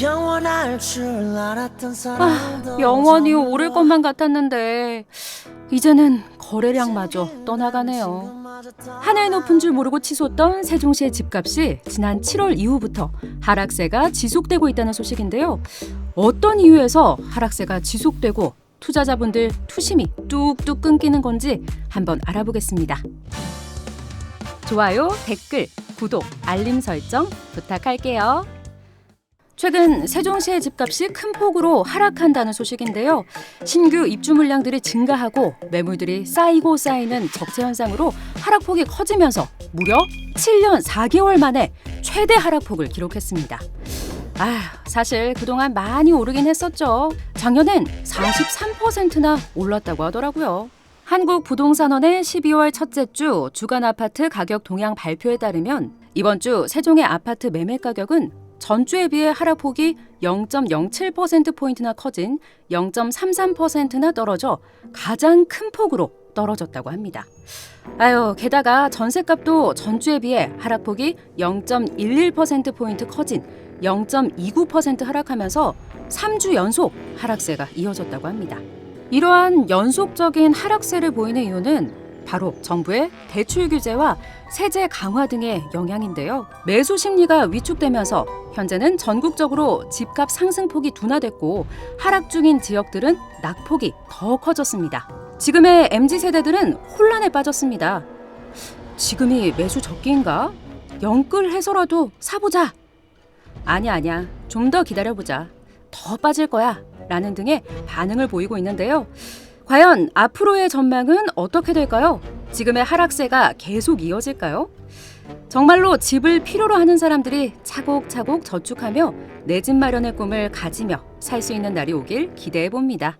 영원할 줄 알았던 아, 사람도 영원히 오를 것만 같았는데 이제는 거래량마저 떠나가네요. 하늘 높은 줄 모르고 치솟던 세종시의 집값이 지난 7월 이후부터 하락세가 지속되고 있다는 소식인데요. 어떤 이유에서 하락세가 지속되고 투자자분들 투심이 뚝뚝 끊기는 건지 한번 알아보겠습니다. 좋아요, 댓글, 구독, 알림 설정 부탁할게요. 최근 세종시의 집값이 큰 폭으로 하락한다는 소식인데요. 신규 입주 물량들이 증가하고 매물들이 쌓이고 쌓이는 적재 현상으로 하락폭이 커지면서 무려 7년 4개월 만에 최대 하락폭을 기록했습니다. 아, 사실 그동안 많이 오르긴 했었죠. 작년엔 43%나 올랐다고 하더라고요. 한국부동산원의 12월 첫째 주 주간 아파트 가격 동향 발표에 따르면 이번 주 세종의 아파트 매매 가격은 전주에 비해 하락폭이 0.07%포인트나 커진 0.33%나 떨어져 가장 큰 폭으로 떨어졌다고 합니다. 아유, 게다가 전세값도 전주에 비해 하락폭이 0.11%포인트 커진 0.29% 하락하면서 3주 연속 하락세가 이어졌다고 합니다. 이러한 연속적인 하락세를 보이는 이유는 바로 정부의 대출 규제와 세제 강화 등의 영향인데요. 매수 심리가 위축되면서 현재는 전국적으로 집값 상승폭이 둔화됐고 하락 중인 지역들은 낙폭이 더 커졌습니다. 지금의 MZ 세대들은 혼란에 빠졌습니다. 지금이 매수 적기인가? 영끌해서라도 사보자. 아니야 아니야 좀 더 기다려보자. 더 빠질 거야. 라는 등의 반응을 보이고 있는데요. 과연 앞으로의 전망은 어떻게 될까요? 지금의 하락세가 계속 이어질까요? 정말로 집을 필요로 하는 사람들이 차곡차곡 저축하며 내 집 마련의 꿈을 가지며 살 수 있는 날이 오길 기대해 봅니다.